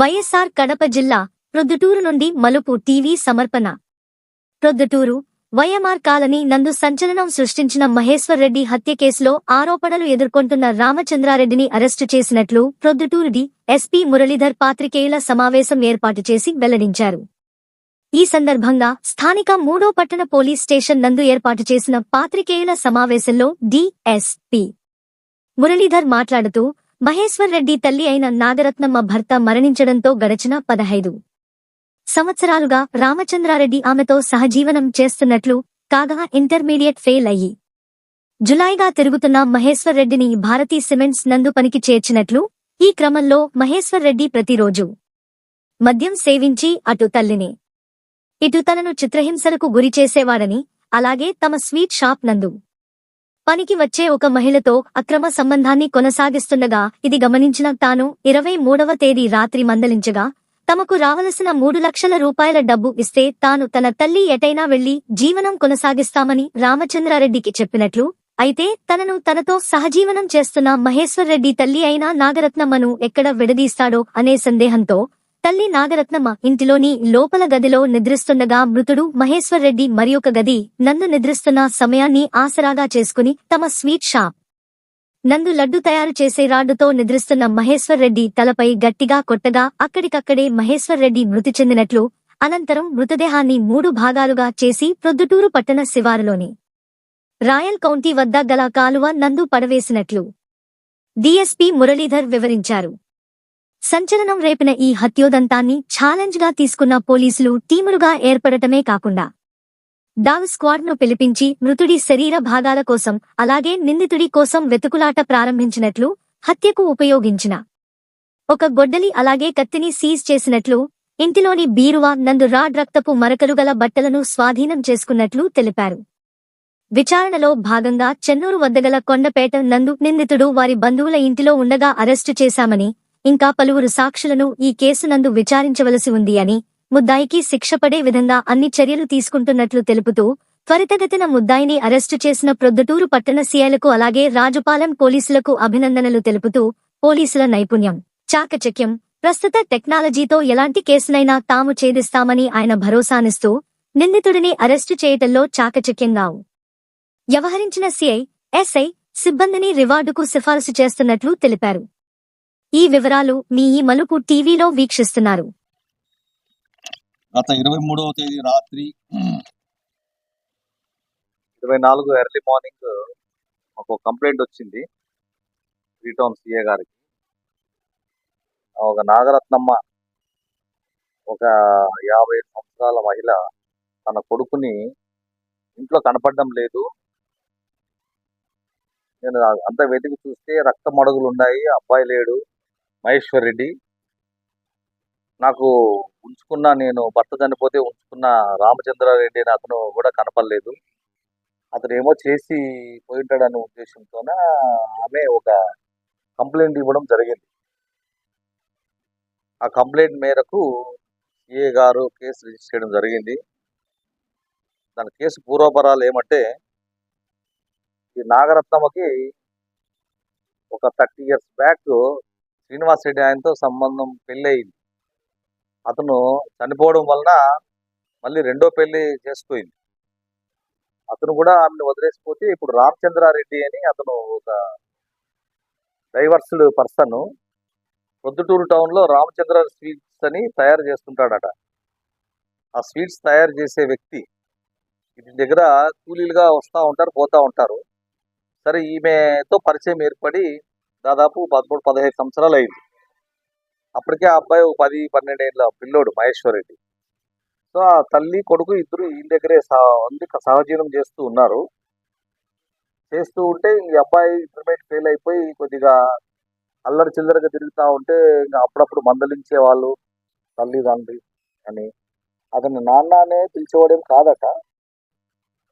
వైఎస్ఆర్ కడప జిల్లా ప్రొద్దుటూరు నుండి మలుపు టీవీ సమర్పణ. ప్రొద్దుటూరు వైఎంఆర్ కాలనీ నందు సంచలనం సృష్టించిన మహేశ్వర్ రెడ్డి హత్య కేసులో ఆరోపణలు ఎదుర్కొంటున్న రామచంద్రారెడ్డిని అరెస్టు చేసినట్లు ప్రొద్దుటూరు డి ఎస్పీ మురళీధర్ పాత్రికేయుల సమావేశం ఏర్పాటు చేసి వెల్లడించారు. ఈ సందర్భంగా స్థానిక మూడో పట్టణ పోలీస్ స్టేషన్ నందు ఏర్పాటు చేసిన పాత్రికేయుల సమావేశంలో డిఎస్పీ మురళీధర్ మాట్లాడుతూ మహేశ్వర్ రెడ్డి తల్లి అయిన నాగరత్నమ్మ భర్త మరణించడంతో గడచిన పదహైదు సంవత్సరాలుగా రామచంద్రారెడ్డి ఆమెతో సహజీవనం చేస్తున్నట్లు కాగా ఇంటర్మీడియట్ ఫెయిల్ అయ్యి జులైగా తిరుగుతున్న మహేశ్వర్ రెడ్డిని భారతీ సిమెంట్స్ నందు పనికి చేర్చినట్లు ఈ క్రమంలో మహేశ్వర్ రెడ్డి ప్రతిరోజు మద్యం సేవించి అటు తల్లిని ఇటు తనను చిత్రహింసలకు గురిచేసేవాడని అలాగే తమ స్వీట్ షాప్ నందు పనికి వచ్చే ఒక మహిళతో అక్రమ సంబంధాన్ని కొనసాగిస్తుండగా ఇది గమనించిన తాను ఇరవై మూడవ తేదీ రాత్రి మందలించగా తమకు రావలసిన మూడు లక్షల రూపాయల డబ్బు ఇస్తే తాను తన తల్లి ఎటైనా వెళ్ళి జీవనం కొనసాగిస్తామని రామచంద్రారెడ్డికి చెప్పినట్లు అయితే తనను తనతో సహజీవనం చేస్తున్న మహేశ్వర్ రెడ్డి తల్లి అయిన నాగరత్నమ్మను ఎక్కడ విడదీస్తాడో అనే సందేహంతో తల్లి నాగరత్నమ్మ ఇంటిలోని లోపల గదిలో నిద్రిస్తుండగా మృతుడు మహేశ్వర్ రెడ్డి మరియొక గది నందు నిద్రిస్తున్న సమయాన్ని ఆసరాగా చేసుకుని తమ స్వీట్ షాప్ నందు లడ్డు తయారు చేసే రాడ్డుతో నిద్రిస్తున్న మహేశ్వర్ రెడ్డి తలపై గట్టిగా కొట్టగా అక్కడికక్కడే మహేశ్వర్ రెడ్డి మృతి చెందినట్లు అనంతరం మృతదేహాన్ని మూడు భాగాలుగా చేసి ప్రొద్దుటూరు పట్టణ శివారులోని రాయల్ కౌంటీ వద్ద గల కాలువ నందు పడవేసినట్లు. డీఎస్పీ మురళీధర్ వివరించారు. సంచలనం రేపిన ఈ హత్యోదంతాన్ని ఛాలెంజ్గా తీసుకున్న పోలీసులు టీములుగా ఏర్పడటమే కాకుండా డావ్ స్క్వాడ్ను పిలిపించి మృతుడి శరీర భాగాల కోసం అలాగే నిందితుడి కోసం వెతుకులాట ప్రారంభించినట్లు హత్యకు ఉపయోగించిన ఒక గొడ్డలి అలాగే కత్తిని సీజ్ చేసినట్లు ఇంటిలోని బీరువా నందు రాడ్ రక్తపు మరకలు గల బట్టలను స్వాధీనం చేసుకున్నట్లు తెలిపారు. విచారణలో భాగంగా చెన్నూరు వద్దగల కొండపేట నందు నిందితుడు వారి బంధువుల ఇంటిలో ఉండగా అరెస్టు చేశామని ఇంకా పలువురు సాక్షులను ఈ కేసు నందు విచారించవలసి ఉంది అని ముద్దాయికి శిక్షపడే విధంగా అన్ని చర్యలు తీసుకుంటున్నట్లు తెలుపుతూ త్వరితగతిన ముద్దాయిని అరెస్టు చేసిన ప్రొద్దుటూరు పట్టణ సీఐలకు అలాగే రాజుపాలెం పోలీసులకు అభినందనలు తెలుపుతూ పోలీసుల నైపుణ్యం చాకచక్యం ప్రస్తుత టెక్నాలజీతో ఎలాంటి కేసునైనా తాము ఛేదిస్తామని ఆయన భరోసానిస్తూ నిందితుడిని అరెస్టు చేయటంలో చాకచక్యంగా వ్యవహరించిన సీఐ ఎస్ఐ సిబ్బందిని రివార్డుకు సిఫారసు చేస్తున్నట్లు తెలిపారు. ఈ వివరాలు మీ ఈ మలుపు టీవీలో వీక్షిస్తున్నారు. గత ఇరవై మూడవ తేదీ రాత్రి ఇరవై నాలుగు ఎర్లీ మార్నింగ్ ఒక కంప్లైంట్ వచ్చింది. త్రీ టౌన్ సిఏ గారికి. ఒక నాగరత్నమ్మ ఒక యాభై సంవత్సరాల మహిళ తన కొడుకుని ఇంట్లో కనపడడం లేదు. నేను అంత వెతికి చూస్తే రక్త మడుగులు ఉన్నాయి అబ్బాయి లేడు. మహేశ్వర్ రెడ్డి. నాకు ఉంచుకున్న నేను భర్త చనిపోతే ఉంచుకున్న రామచంద్రారెడ్డి అని అతను కూడా కనపడలేదు. అతను ఏమో చేసి పోయింటాడనే ఉద్దేశంతోన ఆమె ఒక కంప్లైంట్ ఇవ్వడం జరిగింది. ఆ కంప్లైంట్ మేరకు సిఏ గారు కేసు రిజిస్టర్ చేయడం జరిగింది. దాని కేసు పూర్వపరాలు ఏమంటే ఈ నాగరత్నమ్మకి ఒక thirty years back Srinivas Reddy ఆయనతో సంబంధం పెళ్ళి అయింది అతను చనిపోవడం వలన మళ్ళీ రెండో పెళ్ళి చేసుకుంది అతను కూడా ఆమెను వదిలేసిపోతే ఇప్పుడు రామచంద్రారెడ్డి అని అతను ఒక డైవర్స్డ్ పర్సన్. పొద్దుటూరు టౌన్లో రామచంద్ర స్వీట్స్ అని తయారు చేస్తుంటాడట. ఆ స్వీట్స్ తయారు చేసే వ్యక్తి ఇతని దగ్గర కూలీలుగా వస్తూ ఉంటారు పోతూ ఉంటారు. సరే ఈమెతో పరిచయం ఏర్పడి దాదాపు పదమూడు పదహైదు సంవత్సరాలు అయింది. అప్పటికే ఆ అబ్బాయి ఒక పది పన్నెండు ఏళ్ళ పిల్లోడు మహేశ్వర్ రెడ్డి సో ఆ తల్లి కొడుకు ఇద్దరు ఈయన దగ్గరే ఉంది సహజీవనం చేస్తూ ఉన్నారు. చేస్తూ ఉంటే ఈ అబ్బాయి ఇంటర్మీడియట్ ఫెయిల్ అయిపోయి కొద్దిగా అల్లరి చిల్లరగా తిరుగుతూ ఉంటే ఇంకా అప్పుడప్పుడు మందలించే వాళ్ళు తల్లి తండ్రి అని. అతను నాన్ననే పిలిచేవాడేం కాదట.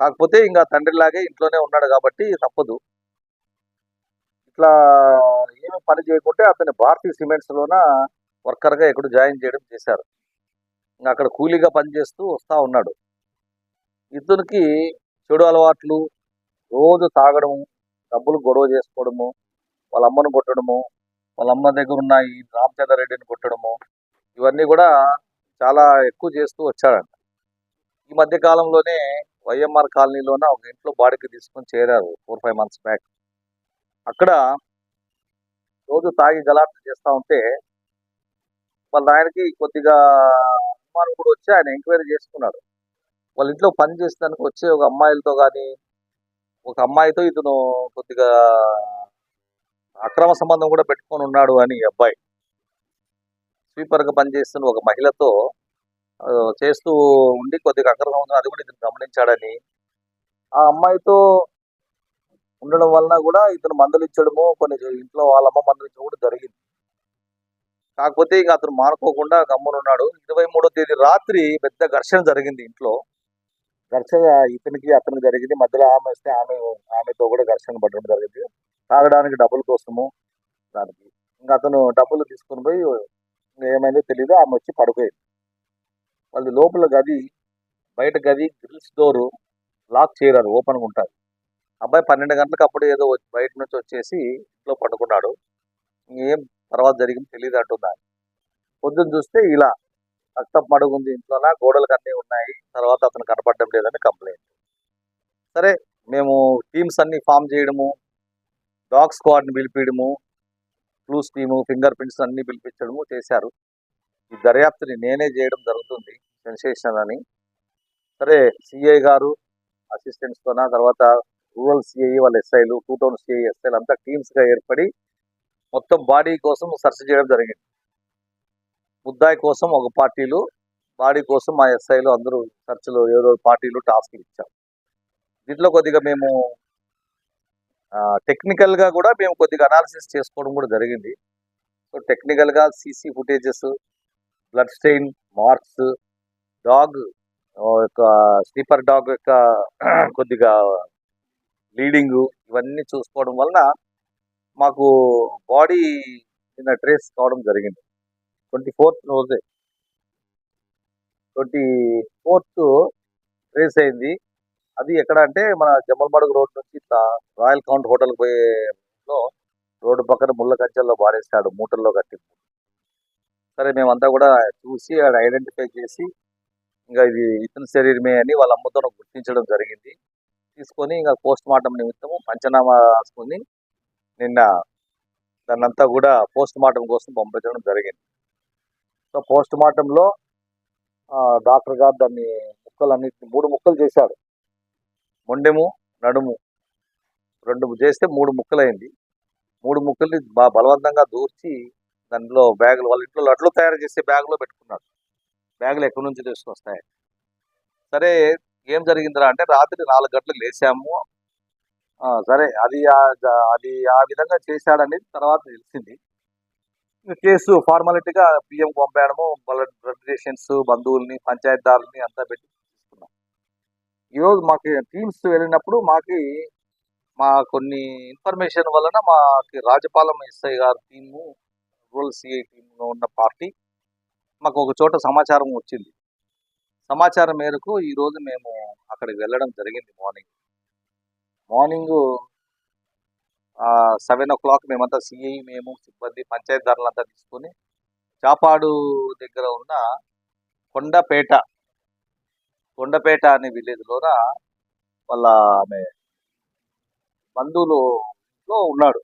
కాకపోతే ఇంకా తండ్రిలాగే ఇంట్లోనే ఉన్నాడు కాబట్టి తప్పదు. ఇట్లా ఏమి పని చేయకుంటే అతని భారతీయ సిమెంట్స్ లోన వర్కర్గా జాయిన్ చేయడం చేశారు. ఇంకా అక్కడ కూలీగా పనిచేస్తూ వస్తూ ఉన్నాడు. ఇతనికి చెడు అలవాట్లు రోజు తాగడము డబ్బులు గొడవ చేసుకోవడము వాళ్ళ అమ్మను కొట్టడము వాళ్ళ అమ్మ దగ్గర ఉన్న ఈ రామచంద్ర రెడ్డిని కొట్టడము ఇవన్నీ కూడా చాలా ఎక్కువ చేస్తూ వచ్చాడంట. ఈ మధ్య కాలంలోనే వైఎంఆర్ కాలనీలోన ఒక ఇంట్లో బాడీకి తీసుకొని చేరారు ఫోర్ ఫైవ్ మంత్స్ బ్యాక్. అక్కడ రోజు తాగి గలాట్లు చేస్తూ ఉంటే వాళ్ళ ఆయనకి కొద్దిగా అనుమానం కూడా వచ్చి ఆయన ఎంక్వైరీ చేసుకున్నాడు. వాళ్ళ ఇంట్లో పని చేసేదానికి వచ్చే ఒక అమ్మాయిలతో కానీ ఒక అమ్మాయితో ఇతను కొద్దిగా అక్రమ సంబంధం కూడా పెట్టుకొని ఉన్నాడు అని ఈ అబ్బాయి. స్వీపర్గా పనిచేస్తున్న ఒక మహిళతో చేస్తూ ఉండి కొద్దిగా అక్రమ సంబంధం అది కూడా ఇతను గమనించాడని ఆ అమ్మాయితో ఉండడం వలన కూడా ఇతను మందులు ఇచ్చడము కొన్ని ఇంట్లో వాళ్ళ అమ్మ ఇచ్చడం కూడా జరిగింది. కాకపోతే ఇక అతను మానుకోకుండా గమ్మునున్నాడు. ఇరవై మూడో తేదీ రాత్రి పెద్ద ఘర్షణ జరిగింది ఇంట్లో. ఘర్షణ ఇతనికి అతనికి జరిగింది. మధ్యలో ఆమె వస్తే ఆమె ఆమెతో కూడా ఘర్షణ పడడం జరిగింది. తాగడానికి డబ్బుల కోసము దానికి. ఇంకా అతను డబ్బులు తీసుకుని పోయి ఇంకా ఏమైందో తెలియదు ఆమె వచ్చి పడిపోయింది. వాళ్ళు లోపల గది బయట గది గ్రిల్స్ డోరు లాక్ చేయరారు ఓపెన్గా ఉంటుంది అబ్బాయి పన్నెండు గంటలకు అప్పుడు ఏదో బయట నుంచి వచ్చేసి ఇంట్లో పండుకున్నాడు. ఏం తర్వాత జరిగింది తెలియదు అంటున్నాను పొద్దున్న చూస్తే ఇలా రక్తం మడుగుంది ఇంట్లోన గోడలకు అన్నీ ఉన్నాయి తర్వాత అతను కనపడడం లేదని కంప్లైంట్ సరే మేము టీమ్స్ అన్ని ఫామ్ చేయడము డాగ్ స్క్వాడ్ని పిలిపించడము క్లూస్ టీము ఫింగర్ ప్రింట్స్ అన్ని పిలిపించడము చేశారు. ఈ దర్యాప్తుని నేనే చేయడం జరుగుతుంది సెన్సేషన్ అని. సరే సిఐ గారు అసిస్టెంట్స్తోన తర్వాత రూరల్ సిఐ వాళ్ళ ఎస్ఐలు టూ టౌన్ సిఐ ఎస్ఐలు అంతా టీమ్స్గా ఏర్పడి మొత్తం బాడీ కోసం సెర్చ్ చేయడం జరిగింది. ముద్దాయి కోసం ఒక పార్టీలు బాడీ కోసం మా ఎస్ఐలు అందరూ సర్చ్లు ఏదో పార్టీలు టాస్క్లు ఇచ్చాం దీంట్లో కొద్దిగా మేము టెక్నికల్గా కూడా మేము కొద్దిగా అనాలిసిస్ చేసుకోవడం కూడా జరిగింది. సో టెక్నికల్గా CC footages blood stain marks dog యొక్క స్లీపర్ డాగ్ యొక్క కొద్దిగా బ్లీడింగ్ ఇవన్నీ చూసుకోవడం వలన మాకు బాడీ నిన్న ట్రేస్ కావడం జరిగింది. ట్వంటీ ఫోర్త్ రోజే. ట్వంటీ ఫోర్త్ ట్రేస్ అయింది. అది ఎక్కడ అంటే మన జమ్మలమడుగు రోడ్ నుంచి రాయల్ కౌంట్ హోటల్కి పోయేలో రోడ్డు పక్కన ముళ్ళ కంచెల్లో పారేస్తాడు మూటల్లో కట్టి సరే మేమంతా కూడా చూసి ఆడ ఐడెంటిఫై చేసి ఇంకా ఇది ఇతని శరీరమే అని వాళ్ళ అమ్మతో గుర్తించడం జరిగింది. తీసుకొని ఇంకా పోస్ట్ మార్టం నిమిత్తము పంచనామా రాసుకొని నిన్న దాన్నంతా కూడా పోస్ట్ మార్టం కోసం పంపించడం జరిగింది. సో పోస్ట్ మార్టంలో డాక్టర్ గారు దాన్ని ముక్కలన్నింటినీ మూడు ముక్కలు చేశాడు. మొండెము నడుము రెండు చేస్తే మూడు ముక్కలైంది. మూడు ముక్కల్ని బా బలవంతంగా దూర్చి దాంట్లో బ్యాగులు వాళ్ళ ఇంట్లో లడ్లు తయారు చేసే బ్యాగులో పెట్టుకున్నాడు. బ్యాగులు ఎక్కడి నుంచి తీసుకొస్తాయి సరే ఏం జరిగిందిరా అంటే రాత్రి నాలుగు గంటలకు లేచాము. సరే అది అది ఆ విధంగా చేశాడనేది తర్వాత తెలిసింది. కేసు ఫార్మాలిటీగా పిఎం పంపడము బ్లడ్ రెప్యుటేషన్స్ బంధువుల్ని పంచాయతీదారుల్ని అంతా పెట్టి తీసుకున్నాం. ఈరోజు మాకు టీమ్స్ వెళ్ళినప్పుడు మాకి మా కొన్ని ఇన్ఫర్మేషన్ వలన మాకి రాజపాలెం ఎస్ఐ గారు టీము రూరల్ సిఐ టీంలో ఉన్న పార్టీ మాకు ఒక చోట సమాచారం వచ్చింది. సమాచారం మేరకు ఈరోజు మేము అక్కడికి వెళ్ళడం జరిగింది morning. Morning seven o'clock మేమంతా సిఐ మేము సిబ్బంది పంచాయతీదారులంతా తీసుకొని చాపాడు దగ్గర ఉన్న కొండపేట కొండపేట అనే విలేజ్లోన వాళ్ళ ఆమె బంధువులులో ఉన్నాడు.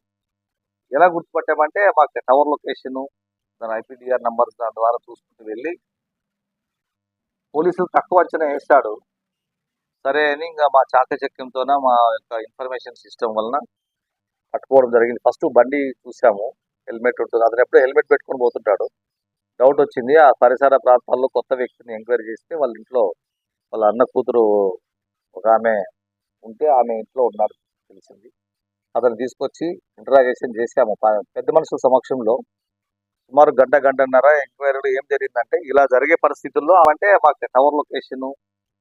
ఎలా గుర్తుపట్టామంటే మాకు టవర్ లొకేషను దాని ఐపీడిఆర్ నెంబర్ దాని ద్వారా చూసుకుంటూ వెళ్ళి పోలీసులు తక్కువ అంచనా వేస్తాడు సరే అని ఇంకా మా చాకచక్యంతోన మా యొక్క ఇన్ఫర్మేషన్ సిస్టమ్ వలన పట్టుకోవడం జరిగింది. ఫస్ట్ బండి చూసాము హెల్మెట్ ఉంటుంది. అతను ఎప్పుడూ హెల్మెట్ పెట్టుకొని పోతుంటాడు. డౌట్ వచ్చింది. ఆ పరిసర ప్రాంతాల్లో కొత్త వ్యక్తిని ఎంక్వైరీ చేస్తే వాళ్ళ ఇంట్లో వాళ్ళ అన్న కూతురు ఒక ఆమె ఉంటే ఆమె ఇంట్లో ఉన్నాడు తెలిసింది. అతను తీసుకొచ్చి ఇంటరాగేషన్ చేశాము. పెద్ద మనుషుల సమక్షంలో సుమారు గంట గంటన్నర ఎంక్వైరీలో ఏం జరిగిందంటే ఇలా జరిగే పరిస్థితుల్లో అంటే మాకు టవర్ లొకేషన్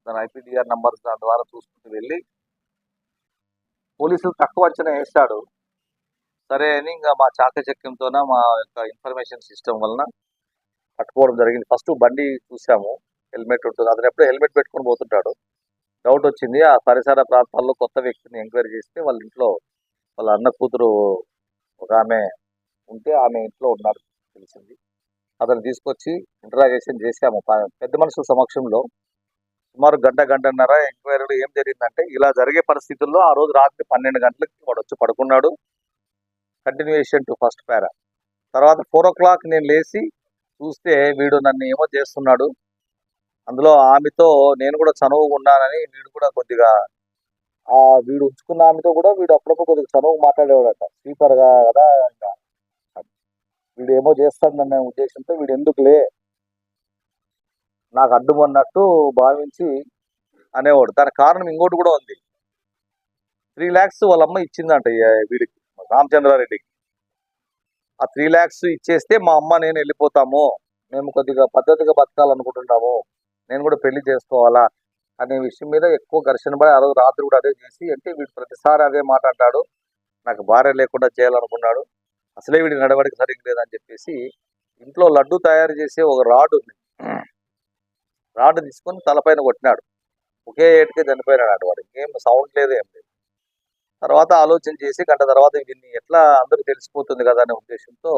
దాని ఐపీడిఆర్ నంబర్స్ దాని ద్వారా చూసుకుంటూ వెళ్ళి పోలీసులు తక్కువ అంచనా వేస్తాడు సరే అని ఇంకా మా చాకచక్యంతోన మా యొక్క ఇన్ఫర్మేషన్ సిస్టమ్ వలన పట్టుకోవడం జరిగింది. ఫస్ట్ బండి చూసాము హెల్మెట్ ఉంటుంది. అతను ఎప్పుడూ హెల్మెట్ పెట్టుకొని పోతుంటాడు. డౌట్ వచ్చింది. ఆ పరిసర ప్రాంతాల్లో కొత్త వ్యక్తిని ఎంక్వైరీ చేస్తే వాళ్ళ ఇంట్లో వాళ్ళ అన్న కూతురు ఒక ఆమె ఉంటే ఆమె ఇంట్లో ఉన్నాడు తెలిసింది అతను తీసుకొచ్చి ఇంటరాగేషన్ చేశాము. పెద్ద మనుషుల సమక్షంలో సుమారు గంట గంటన్నర ఎంక్వైరీలో ఏం జరిగిందంటే ఇలా జరిగే పరిస్థితుల్లో ఆ రోజు రాత్రి పన్నెండు గంటలకి వాడు వచ్చి పడుకున్నాడు. కంటిన్యూయేషన్ టు ఫస్ట్ పేరా తర్వాత ఫోర్ ఓ క్లాక్ నేను లేచి చూస్తే వీడు నన్ను ఏమో చేస్తున్నాడు. అందులో ఆమెతో నేను కూడా చనువుగా ఉన్నానని వీడు కూడా కొద్దిగా ఆ వీడు ఉంచుకున్న ఆమెతో కూడా వీడు అప్పుడప్పుడు కొద్దిగా చనువు మాట్లాడేవాడట. స్లీపర్గా కదా ఇంకా వీడు ఏమో చేస్తాడన్న ఉద్దేశంతో వీడు ఎందుకులే నాకు అడ్డం అన్నట్టు భావించి అనేవాడు. దానికి కారణం ఇంకోటి కూడా ఉంది. త్రీ ల్యాక్స్ వాళ్ళ అమ్మ ఇచ్చిందంట వీడికి రామచంద్రారెడ్డికి. ఆ త్రీ ల్యాక్స్ ఇచ్చేస్తే మా అమ్మ నేను వెళ్ళిపోతాము. మేము కొద్దిగా పద్ధతిగా బతకాలనుకుంటున్నాము. నేను కూడా పెళ్ళి చేసుకోవాలా అనే విషయం మీద ఎక్కువ ఘర్షణ పడి ఆ రోజు రాత్రి కూడా అదే చేసి అంటే వీడు ప్రతిసారి అదే మాట అంటాడు. నాకు భార్య లేకుండా చేయాలనుకున్నాడు. అసలే వీడి నడవడికి సరిగ్గా లేదని చెప్పేసి ఇంట్లో లడ్డు తయారు చేసే ఒక రాడ్ ఉంది. రాడ్ తీసుకొని తలపైన కొట్టినాడు. ఒకే ఏటికే చనిపోయినాడు వాడు. ఇంకేం సౌండ్ లేదు ఏం లేదు. తర్వాత ఆలోచన చేసి గంట తర్వాత వీడిని ఎట్లా అందరూ తెలిసిపోతుంది కదా అనే ఉద్దేశంతో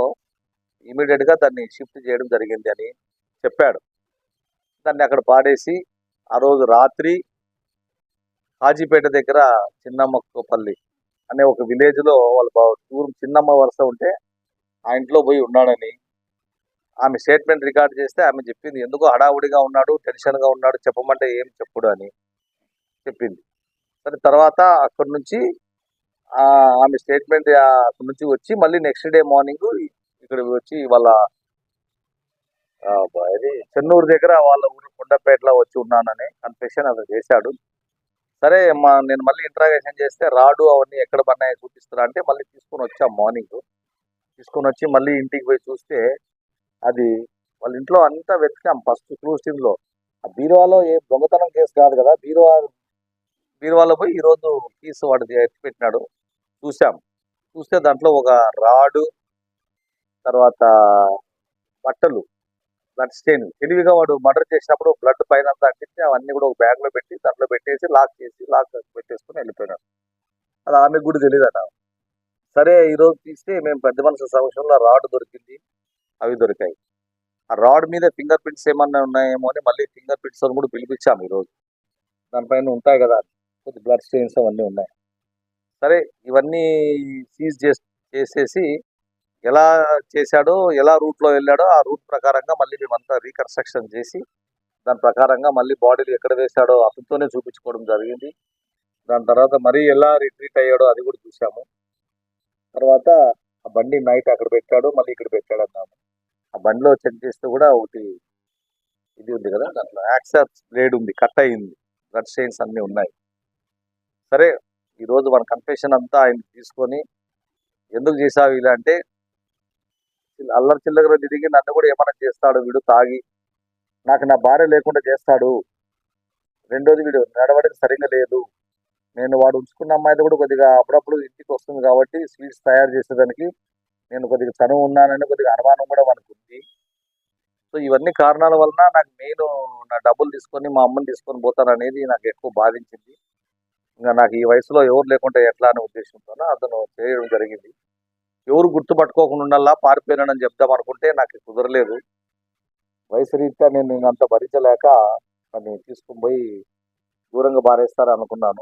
ఇమీడియట్గా దాన్ని షిఫ్ట్ చేయడం జరిగింది అని చెప్పాడు. దాన్ని అక్కడ పాడేసి ఆ రోజు రాత్రి హాజీపేట దగ్గర చిన్నమ్మక్కపల్లి అనే ఒక విలేజ్లో వాళ్ళ టూర్ చిన్నమ్మ వరుస ఉంటే ఆ ఇంట్లో పోయి ఉన్నాడని ఆమె స్టేట్మెంట్ రికార్డ్ చేస్తే ఆమె చెప్పింది. ఎందుకో హడావుడిగా ఉన్నాడు టెన్షన్గా ఉన్నాడు చెప్పమంటే ఏం చెప్పుడు అని చెప్పింది. సరే తర్వాత అక్కడి నుంచి ఆమె స్టేట్మెంట్ అక్కడి నుంచి వచ్చి మళ్ళీ నెక్స్ట్ డే మార్నింగ్ ఇక్కడ వచ్చి వాళ్ళ చెన్నూరు దగ్గర వాళ్ళ ఊరు కొండపేటలో వచ్చి ఉన్నానని కన్ఫెషన్ అతను చేశాడు. సరే మా నేను మళ్ళీ ఇంట్రాగేషన్ చేస్తే రాడు అవన్నీ ఎక్కడ పన్నాయో చూపిస్తున్నా అంటే మళ్ళీ తీసుకొని వచ్చాం మార్నింగ్ తీసుకొని వచ్చి మళ్ళీ ఇంటికి పోయి చూస్తే అది వాళ్ళ ఇంట్లో అంతా వెతికాం ఫస్ట్ క్లూస్లో. ఆ బీరువాలో ఏ దొంగతనం కేసు కాదు కదా బీరువా బీరువాలో పోయి ఈరోజు కీస్ వాడిది ఎత్తి పెట్టినాడు చూసాం చూస్తే దాంట్లో ఒక రాడు తర్వాత బట్టలు. బ్లడ్ స్టెయిన్ తెలివిగా వాడు మర్డర్ చేసినప్పుడు బ్లడ్ పైన అంతా అంటించి అవన్నీ కూడా ఒక బ్యాగ్లో పెట్టి దాంట్లో పెట్టేసి లాక్ చేసి లాక్ పెట్టేసుకుని వెళ్ళిపోయినాడు. అది ఆమెకు కూడా తెలియదట. సరే ఈరోజు తీస్తే మేము పెద్ద మనుషుల సమక్షంలో రాడ్ దొరికింది. అవి దొరికాయి. ఆ రాడ్ మీద ఫింగర్ ప్రింట్స్ ఏమన్నా ఉన్నాయేమో అని మళ్ళీ ఫింగర్ ప్రింట్స్ అని కూడా పిలిపించాము ఈరోజు దానిపైన ఉంటాయి కదా కొద్ది బ్లడ్ స్టెయిన్స్ అవన్నీ ఉన్నాయి. సరే ఇవన్నీ సీజ్ చేసేసి ఎలా చేశాడో ఎలా రూట్లో వెళ్ళాడో ఆ రూట్ ప్రకారంగా మళ్ళీ మేమంతా రీకన్స్ట్రక్షన్ చేసి దాని ప్రకారంగా మళ్ళీ బాడీలు ఎక్కడ వేశాడో అతనితోనే చూపించుకోవడం జరిగింది. దాని తర్వాత మరీ ఎలా రిట్రీట్ అయ్యాడో అది కూడా చూసాము తర్వాత ఆ బండి నైట్ అక్కడ పెట్టాడు మళ్ళీ ఇక్కడ పెట్టాడు అన్నాము. ఆ బండిలో చెక్ చేస్తే కూడా ఒకటి ఇది ఉంది కదా దాంట్లో యాక్సర్ బ్లేడ్ ఉంది కట్ అయింది. బ్లడ్ స్టెయిన్స్ అన్నీ ఉన్నాయి. సరే ఈరోజు మన కన్ఫెషన్ అంతా ఆయన తీసుకొని ఎందుకు చేసావు ఇలా అంటే అల్లరి చిల్లర తిరిగి నన్ను కూడా ఏమైనా చేస్తాడు వీడు తాగి. నాకు నా భార్య లేకుండా చేస్తాడు. రెండోది వీడు నడవడికి సరిగ్గా లేదు. నేను వాడు ఉంచుకున్న అమ్మాయితో కూడా కొద్దిగా అప్పుడప్పుడు ఇంటికి వస్తుంది కాబట్టి స్వీట్స్ తయారు చేసేదానికి నేను కొద్దిగా చనువు ఉన్నానని కొద్దిగా అనుమానం కూడా మనకు ఉంది. సో ఇవన్నీ కారణాల వలన నాకు నేను నా డబ్బులు తీసుకొని మా అమ్మని తీసుకొని పోతాను అనేది నాకు ఎక్కువ బాధించింది. ఇంకా నాకు ఈ వయసులో ఎవరు లేకుంటే ఎట్లా అనే ఉద్దేశంతో అతను చేయడం జరిగింది. ఎవరు గుర్తుపట్టుకోకుండా ఉండాలా? పారిపోయినానని చెప్దాం అనుకుంటే నాకు కుదరలేదు. వయసు రీత్యా నేను అంత భరించలేక దాన్ని తీసుకుని పోయి దూరంగా బారేస్తారు అనుకున్నాను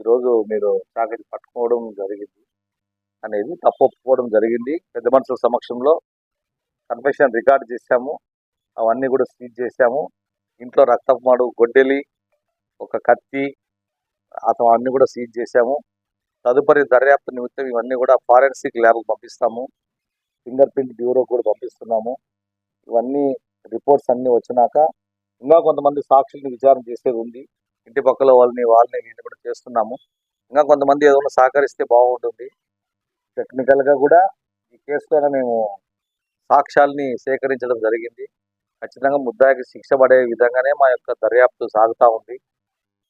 ఈరోజు మీరు చాకరి పట్టుకోవడం జరిగింది అనేది తప్పు ఒప్పుకోవడం జరిగింది. పెద్ద మనుషుల సమక్షంలో కన్ఫెషన్ రికార్డ్ చేశాము. అవన్నీ కూడా సీజ్ చేశాము. ఇంట్లో రక్తపు మాడు గొడ్డెలి ఒక కత్తి అతను అన్ని కూడా సీజ్ చేశాము. తదుపరి దర్యాప్తు నిమిత్తం ఇవన్నీ కూడా ఫారెన్సిక్ ల్యాబ్కి పంపిస్తాము. ఫింగర్ ప్రింట్ బ్యూరో కూడా పంపిస్తున్నాము. ఇవన్నీ రిపోర్ట్స్ అన్నీ వచ్చినాక ఇంకా కొంతమంది సాక్షుల్ని విచారణ చేసేది ఉంది. ఇంటి పక్కల వాళ్ళని వాళ్ళని వీళ్ళని కూడా చేస్తున్నాము. ఇంకా కొంతమంది ఏదైనా సహకరిస్తే బాగుంటుంది. టెక్నికల్గా కూడా ఈ కేసులో మేము సాక్ష్యాల్ని సేకరించడం జరిగింది. ఖచ్చితంగా ముద్దాయికి శిక్ష పడే విధంగానే మా యొక్క దర్యాప్తు సాగుతూ ఉంది.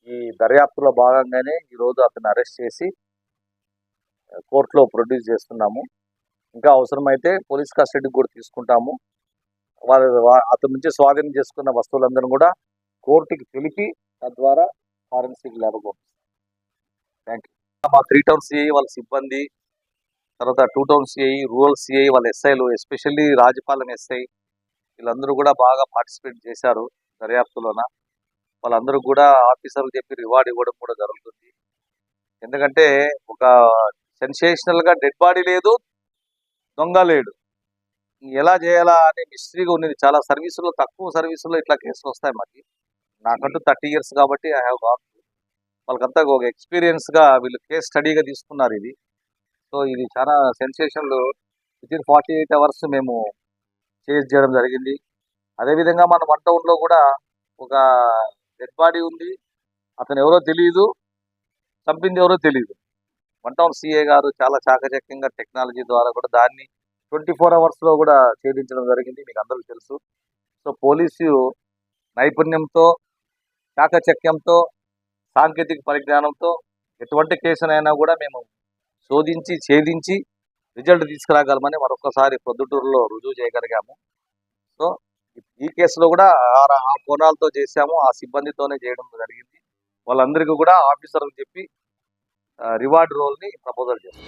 ఈ దర్యాప్తులో భాగంగానే ఈ రోజు అతన్ని అరెస్ట్ చేసి కోర్టులో ప్రొడ్యూస్ చేస్తున్నాము. ఇంకా అవసరమైతే పోలీస్ కస్టడీకి కూడా తీసుకుంటాము. వారి అతని నుంచి స్వాధీనం చేసుకున్న వస్తువులందరూ కూడా కోర్టుకి తెలిపి తద్వారా ఫారెన్సిక్ ల్యాబ్ థ్యాంక్ యూ మా త్రీ టౌన్ సిఐ వాళ్ళ సిబ్బంది తర్వాత two town CI rural CI వాళ్ళ ఎస్ఐలు ఎస్పెషల్లీ రాజపాలెం ఎస్ఐ వీళ్ళందరూ కూడా బాగా పార్టిసిపేట్ చేశారు దర్యాప్తులోన. వాళ్ళందరూ కూడా ఆఫీసర్లు చెప్పి రివార్డ్ ఇవ్వడం కూడా జరుగుతుంది. ఎందుకంటే ఒక సెన్సేషనల్గా డెడ్ బాడీ లేదు దొంగ లేడు. ఎలా చేయాలా అనే మిస్టరీగా ఉన్నది. చాలా సర్వీసులు తక్కువ సర్వీసుల్లో ఇట్లా కేసులు వస్తాయి మాకు. నాకంటూ థర్టీ ఇయర్స్ కాబట్టి ఐ హ్యావ్ గాట్ వాళ్ళకంతా ఒక ఎక్స్పీరియన్స్గా వీళ్ళు కేస్ స్టడీగా తీసుకున్నారు ఇది. సో ఇది చాలా సెన్సేషన్లు within forty eight hours మేము చేజ్ చేయడం జరిగింది. అదేవిధంగా మన వన్ టౌన్లో కూడా ఒక డెడ్ బాడీ ఉంది. అతను ఎవరో తెలియదు చంపింది ఎవరో తెలియదు వన్ టౌన్ సిఏ గారు చాలా చాకచక్యంగా టెక్నాలజీ ద్వారా కూడా దాన్ని ట్వంటీ ఫోర్ అవర్స్లో కూడా ఛేదించడం జరిగింది మీకు అందరికీ తెలుసు. సో పోలీసు నైపుణ్యంతో చాకచక్యంతో సాంకేతిక పరిజ్ఞానంతో ఎటువంటి కేసునైనా కూడా మేము శోధించి ఛేదించి రిజల్ట్ తీసుకురాగలమని మరొకసారి పొద్దుటూరులో రుజువు చేయగలిగాము. సో ఈ కేసులో కూడా ఆ- ఆ కోణాలతో చేశాము ఆ సిబ్బందితోనే చేయడం జరిగింది. వాళ్ళందరికీ కూడా ఆఫీసర్కి చెప్పి రివార్డ్ రోల్ని ప్రపోజల్ చేస్తాం